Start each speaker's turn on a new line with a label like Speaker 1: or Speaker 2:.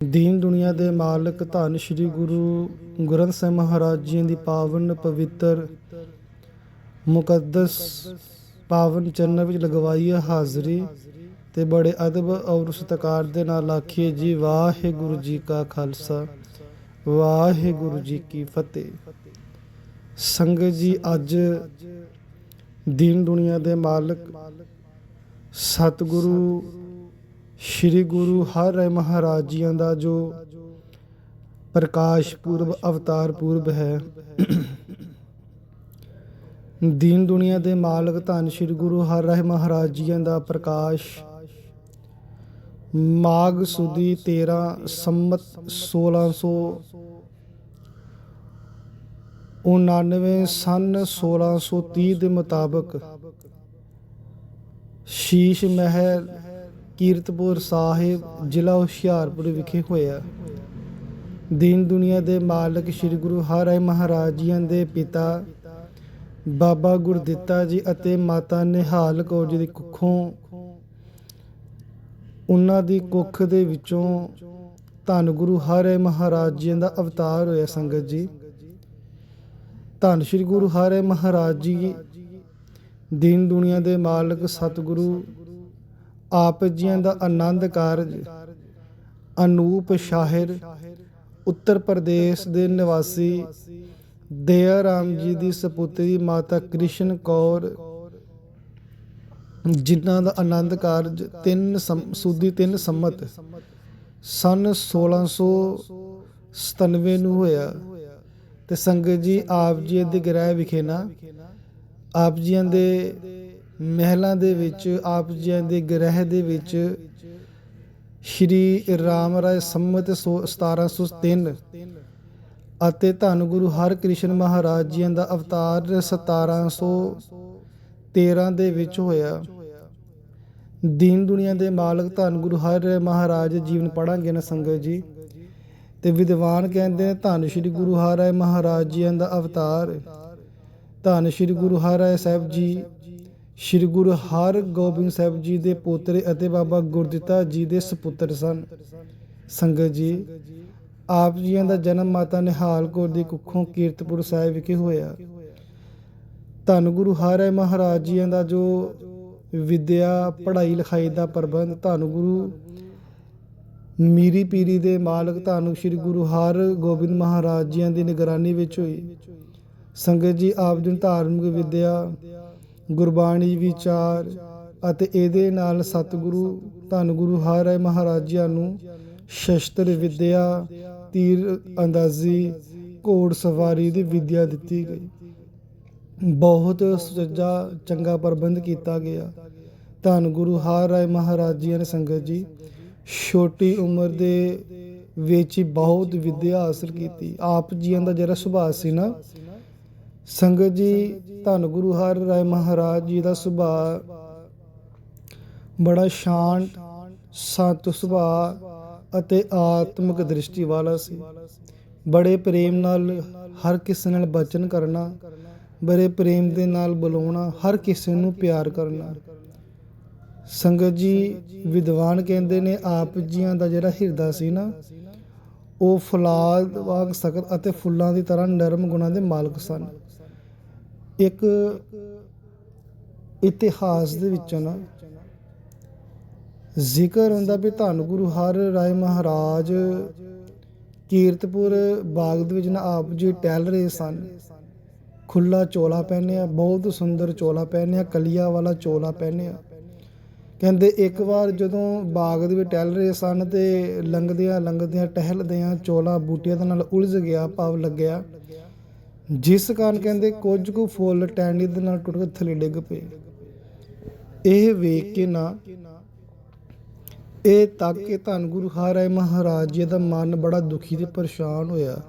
Speaker 1: ਦੀਨ ਦੁਨੀਆ ਦੇ ਮਾਲਕ ਧੰਨ ਸ਼੍ਰੀ ਗੁਰੂ ਗ੍ਰੰਥ ਸਾਹਿਬ ਮਹਾਰਾਜ ਜੀ ਦੀ ਪਾਵਨ ਪਵਿੱਤਰ ਮੁਕੱਦਸ ਪਾਵਨ ਚਰਨ ਵਿੱਚ ਲਗਵਾਈ ਹੈ ਹਾਜ਼ਰੀ ਤੇ ਬੜੇ ਅਦਬ ਔਰ ਸਤਿਕਾਰ ਦੇ ਨਾਲ ਆਖੀਏ ਜੀ, ਵਾਹਿਗੁਰੂ ਜੀ ਕਾ ਖਾਲਸਾ, ਵਾਹਿਗੁਰੂ ਜੀ ਕੀ ਫਤਿਹ। ਸੰਗਤ ਜੀ, ਅੱਜ ਦੀਨ ਦੁਨੀਆ ਦੇ ਮਾਲਕ ਸਤਿਗੁਰੂ ਸ਼੍ਰੀ ਗੁਰੂ ਹਰ ਰਾਏ ਮਹਾਰਾਜ ਜੀਆਂ ਦਾ ਜੋ ਪ੍ਰਕਾਸ਼ ਪੂਰਬ, ਅਵਤਾਰ ਪੂਰਬ ਹੈ। ਦੀਨ ਦੁਨੀਆ ਦੇ ਮਾਲਕ ਧੰਨ ਸ਼੍ਰੀ ਗੁਰੂ ਹਰਿ ਰਾਏ ਮਹਾਰਾਜ ਜੀਆਂ ਦਾ ਪ੍ਰਕਾਸ਼। ਮਾਘ ਸੁਦੀ 13 ਸੰਮਤ 1699 ਸਨ 1630 ਦੇ ਮੁਤਾਬਕ ਸ਼ੀਸ਼ ਮਹਿਲ ਕੀਰਤਪੁਰ ਸਾਹਿਬ ਜ਼ਿਲ੍ਹਾ ਹੁਸ਼ਿਆਰਪੁਰ ਵਿਖੇ ਹੋਇਆ। ਦੀਨ ਦੁਨੀਆ ਦੇ ਮਾਲਕ ਸ੍ਰੀ ਗੁਰੂ ਹਰਿ ਮਹਾਰਾਜ ਜੀਆਂ ਦੇ ਪਿਤਾ ਬਾਬਾ ਗੁਰਦਿੱਤਾ ਜੀ ਅਤੇ ਮਾਤਾ ਨਿਹਾਲ ਕੌਰ ਜੀ ਦੀ ਕੁੱਖੋਂ ਉਹਨਾਂ ਦੀ ਕੁੱਖ ਦੇ ਵਿੱਚੋਂ ਧੰਨ ਗੁਰੂ ਹਰਿ ਮਹਾਰਾਜ ਜੀ ਦਾ ਅਵਤਾਰ ਹੋਇਆ ਸੰਗਤ ਜੀ। ਧੰਨ ਸ੍ਰੀ ਗੁਰੂ ਹਰਿ ਮਹਾਰਾਜ ਜੀ, ਦੀਨ ਦੁਨੀਆ ਦੇ ਮਾਲਕ ਸਤਿਗੁਰੂ ਆਪ ਜੀਆਂ ਦਾ ਆਨੰਦ ਕਾਰਜ, ਅਨੂਪ ਸ਼ਾਹਿਰ, ਉੱਤਰ ਪ੍ਰਦੇਸ਼ ਦੇ ਨਿਵਾਸੀ ਦਇਆ ਰਾਮ ਜੀ ਦੀ ਸੁਪੁੱਤਰੀ ਮਾਤਾ ਕ੍ਰਿਸ਼ਨ ਕੌਰ, ਜਿਨ੍ਹਾਂ ਦਾ ਆਨੰਦ ਕਾਰਜ 3 ਸੂਦੀ 3 ਸੰਮਤ ਸਨ 1697 ਨੂੰ ਹੋਇਆ। ਤੇ ਸੰਗਤ ਜੀ ਆਪ ਜੀ ਦੇ ਗ੍ਰਹਿ ਵਿਖੇ ਨਾ, ਆਪ ਜੀਆਂ ਦੇ ਮਹਿਲਾਂ ਦੇ ਵਿੱਚ, ਆਪ ਜੀਆਂ ਦੇ ਗ੍ਰਹਿ ਦੇ ਵਿੱਚ ਸ਼੍ਰੀ ਰਾਮ ਰਾਏ ਸੰਮਤ 1703 ਅਤੇ ਧੰਨ ਗੁਰੂ ਹਰਕ੍ਰਿਸ਼ਨ ਮਹਾਰਾਜ ਜੀਆਂ ਦਾ ਅਵਤਾਰ 1713 ਦੇ ਵਿੱਚ ਹੋਇਆ। ਦੀਨ ਦੁਨੀਆ ਦੇ ਮਾਲਕ ਧੰਨ ਗੁਰੂ ਹਰਿ ਮਹਾਰਾਜ, ਜੀਵਨ ਪੜਾਂਗੇ ਨਾ ਸੰਗਤ ਜੀ। ਤੇ ਵਿਦਵਾਨ ਕਹਿੰਦੇ ਨੇ, ਧੰਨ ਸ਼੍ਰੀ ਗੁਰੂ ਹਰਿ ਮਹਾਰਾਜ ਜੀਆਂ ਦਾ ਅਵਤਾਰ, ਧੰਨ ਸ਼੍ਰੀ ਗੁਰੂ ਹਰਿ ਸਾਹਿਬ ਜੀ ਸ਼੍ਰੀ ਗੁਰੂ ਹਰਗੋਬਿੰਦ ਸਾਹਿਬ ਜੀ ਦੇ ਪੋਤਰੇ ਅਤੇ ਬਾਬਾ ਗੁਰਦਿੱਤਾ ਜੀ ਦੇ ਸੁਪੁੱਤਰ ਸਨ। ਸੰਗਤ ਜੀ, ਆਪ ਜੀਆਂ ਦਾ ਜਨਮ ਮਾਤਾ ਨਿਹਾਲ ਕੌਰ ਦੀ ਕੁੱਖੋਂ ਕੀਰਤਪੁਰ ਸਾਹਿਬ ਵਿਖੇ ਹੋਇਆ। ਧੰਨ ਗੁਰੂ ਹਰਿ ਮਹਾਰਾਜ ਜੀਆਂ ਦਾ ਜੋ ਵਿਦਿਆ, ਪੜ੍ਹਾਈ ਲਿਖਾਈ ਦਾ ਪ੍ਰਬੰਧ ਧੰਨ ਗੁਰੂ ਮੀਰੀ ਪੀਰੀ ਦੇ ਮਾਲਕ ਧੰਨ ਸ਼੍ਰੀ ਗੁਰੂ ਹਰਗੋਬਿੰਦ ਮਹਾਰਾਜ ਜੀਆਂ ਦੀ ਨਿਗਰਾਨੀ ਵਿੱਚ ਹੋਈ। ਸੰਗਤ ਜੀ, ਆਪ ਜੀ ਧਾਰਮਿਕ ਵਿਦਿਆ ਗੁਰਬਾਣੀ ਵਿਚਾਰ ਅਤੇ ਇਹਦੇ ਨਾਲ ਸਤਿਗੁਰੂ ਧੰਨ ਗੁਰੂ ਹਰਿ ਮਹਾਰਾਜਿਆਂ ਨੂੰ ਸ਼ਸਤਰ, ਵਿਦਿਆ, ਤੀਰ ਅੰਦਾਜ਼ੀ, ਘੋੜ ਸਵਾਰੀ ਦੀ ਵਿਦਿਆ ਦਿੱਤੀ ਗਈ। ਬਹੁਤ ਸੁਚੱਜਾ, ਚੰਗਾ ਪ੍ਰਬੰਧ ਕੀਤਾ ਗਿਆ। ਧੰਨ ਗੁਰੂ ਹਰਿ ਮਹਾਰਾਜਿਆਂ ਨੇ ਸੰਗਤ ਜੀ, ਛੋਟੀ ਉਮਰ ਦੇ ਵਿੱਚ ਹੀ ਬਹੁਤ ਵਿਦਿਆ ਹਾਸਲ ਕੀਤੀ। ਆਪ ਜੀਆਂ ਦਾ ਜਿਹੜਾ ਸੁਭਾਅ ਸੀ ਨਾ ਸੰਗਤ ਜੀ, ਧੰਨ ਗੁਰੂ ਹਰ ਰਾਏ ਮਹਾਰਾਜ ਜੀ ਦਾ ਸੁਭਾਅ। ਬੜਾ ਸ਼ਾਂਤ, ਸੰਤ ਸੁਭਾਅ ਅਤੇ ਆਤਮਿਕ ਦ੍ਰਿਸ਼ਟੀ ਵਾਲਾ ਸੀ। ਬੜੇ ਪ੍ਰੇਮ ਨਾਲ ਹਰ ਕਿਸੇ ਨਾਲ ਬਚਨ ਕਰਨਾ, ਬੜੇ ਪ੍ਰੇਮ ਦੇ ਨਾਲ ਬੁਲਾਉਣਾ, ਹਰ ਕਿਸੇ ਨੂੰ ਪਿਆਰ ਕਰਨਾ। ਸੰਗਤ ਜੀ, ਵਿਦਵਾਨ ਕਹਿੰਦੇ ਨੇ, ਆਪ ਜੀਆਂ ਦਾ ਜਿਹੜਾ ਹਿਰਦਾ ਸੀ ਨਾ, ਉਹ ਫਲਾਦ ਵਾਂਗ ਸਖਤ ਅਤੇ ਫੁੱਲਾਂ ਦੀ ਤਰ੍ਹਾਂ ਨਰਮ ਗੁਣਾਂ ਦੇ ਮਾਲਕ ਸਨ। ਇੱਕ ਇਤਿਹਾਸ ਦੇ ਵਿੱਚ ਨਾ ਜ਼ਿਕਰ ਹੁੰਦਾ ਵੀ ਧੰਨ ਗੁਰੂ ਹਰ ਰਾਏ ਮਹਾਰਾਜ ਕੀਰਤਪੁਰ ਬਾਗ ਦੇ ਵਿੱਚ ਨਾ ਆਪ ਜੀ ਟਹਿਲ ਰਹੇ ਸਨ। ਖੁੱਲਾ ਚੋਲਾ ਪਹਿਨਿਆ ਬਹੁਤ ਸੁੰਦਰ ਚੋਲਾ ਪਹਿਨਿਆ ਕਲੀਆ ਵਾਲਾ ਚੋਲਾ ਪਹਿਨਿਆ ਕਹਿੰਦੇ ਇੱਕ ਵਾਰ ਜਦੋਂ ਬਾਗ ਦੇ ਵਿੱਚ ਟਹਿਲ ਰਹੇ ਸਨ ਤੇ ਲੰਘਦਿਆਂ ਲੰਘਦਿਆਂ ਟਹਿਲਦਿਆਂ ਚੋਲਾ ਬੂਟਿਆਂ ਦੇ ਨਾਲ ਉਲਝ ਗਿਆ ਭਾਵ ਲੱਗਿਆ। ਜਿਸ ਕਾਰਨ ਕਹਿੰਦੇ ਕੁਝ ਕੁ ਫੁੱਲ ਟੈਂਡੀ ਦੇ ਨਾਲ ਟੁੱਟ ਕੇ ਥੱਲੇ ਡਿੱਗ ਪਏ। ਇਹ ਵੇਖ ਕੇ ਨਾ ਇਹ ਤੱਕ ਕੇ ਧੰਨ ਗੁਰੂ ਹਰਿ ਮਹਾਰਾਜ ਜੀ ਦਾ ਮਨ ਬੜਾ ਦੁਖੀ ਤੇ ਪਰੇਸ਼ਾਨ ਹੋਇਆ।